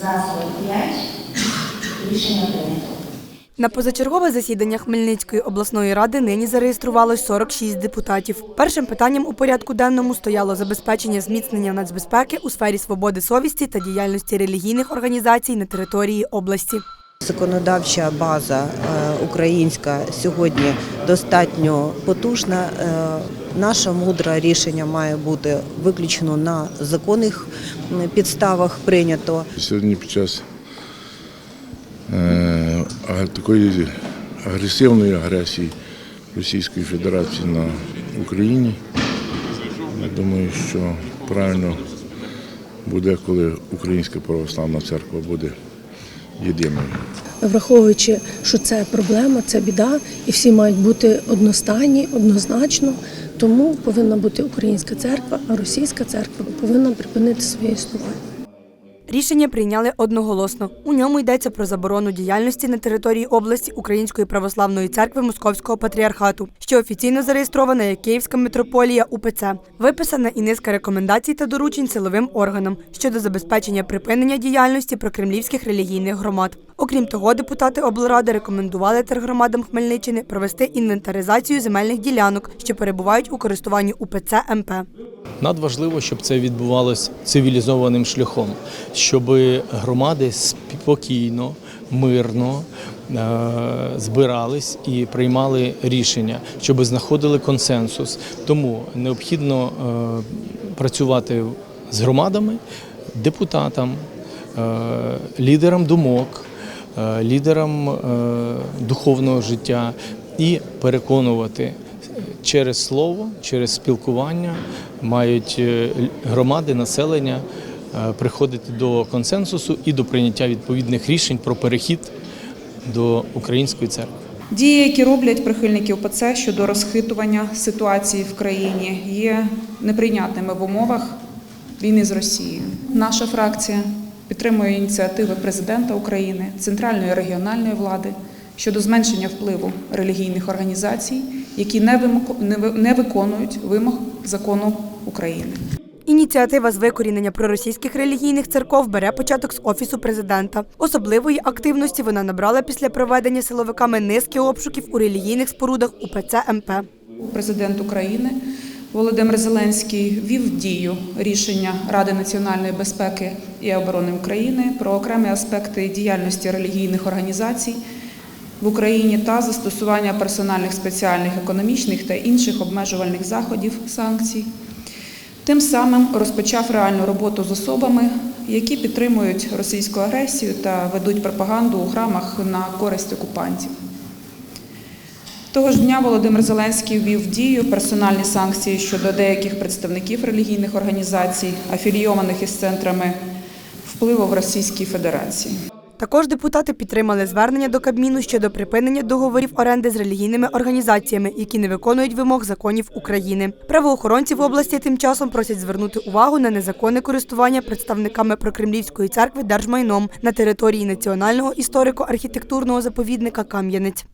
За 45. Рішення прийнято. На позачергове засідання Хмельницької обласної ради нині зареєструвалось 46 депутатів. Першим питанням у порядку денному стояло забезпечення зміцнення нацбезпеки у сфері свободи совісті та діяльності релігійних організацій на території області. Законодавча база е, українська сьогодні достатньо потужна. Е, Наше мудре рішення має бути виключно на законних підставах прийнято. Сьогодні під час е, такої агресивної агресії Російської Федерації на Україні, я думаю, що правильно буде, коли Українська православна церква буде єдиною. Враховуючи, що це проблема, це біда, і всі мають бути одностайні, однозначно. Тому повинна бути українська церква, а російська церква повинна припинити своє існування. Рішення прийняли одноголосно. У ньому йдеться про заборону діяльності на території області Української православної церкви Московського патріархату, що офіційно зареєстрована як Київська митрополія УПЦ. Виписана і низка рекомендацій та доручень силовим органам щодо забезпечення припинення діяльності прокремлівських релігійних громад. Окрім того, депутати облради рекомендували тергромадам Хмельниччини провести інвентаризацію земельних ділянок, що перебувають у користуванні УПЦ МП. Надважливо, щоб це відбувалося цивілізованим шляхом, щоб громади спокійно, мирно е, збирались і приймали рішення, щоб знаходили консенсус. Тому необхідно е, працювати з громадами, депутатам, е, лідерам думок, лідерам духовного життя і переконувати через слово, через спілкування мають е, громади, населення е, приходити до консенсусу і до прийняття відповідних рішень про перехід до української церкви. Дії, які роблять прихильники ОПЦ щодо розхитування ситуації в країні, є неприйнятними в умовах війни з Росією. Наша фракція підтримує ініціативи президента України, центральної регіональної влади щодо зменшення впливу релігійних організацій, які не виконують вимог закону України. Ініціатива з викорінення проросійських релігійних церков бере початок з офісу президента. Особливої активності вона набрала після проведення силовиками низки обшуків у релігійних спорудах УПЦ МП. Президент України Володимир Зеленський ввів в дію рішення Ради національної безпеки і оборони України про окремі аспекти діяльності релігійних організацій в Україні та застосування персональних спеціальних економічних та інших обмежувальних заходів санкцій. Тим самим розпочав реальну роботу з особами, які підтримують російську агресію та ведуть пропаганду у храмах на користь окупантів. Того ж дня Володимир Зеленський ввів в дію персональні санкції щодо деяких представників релігійних організацій, афілійованих із центрами впливу в Російській Федерації. Також депутати підтримали звернення до Кабміну щодо припинення договорів оренди з релігійними організаціями, які не виконують вимог законів України. Правоохоронці в області тим часом просять звернути увагу на незаконне користування представниками прокремлівської церкви держмайном на території національного історико-архітектурного заповідника Кам'янець.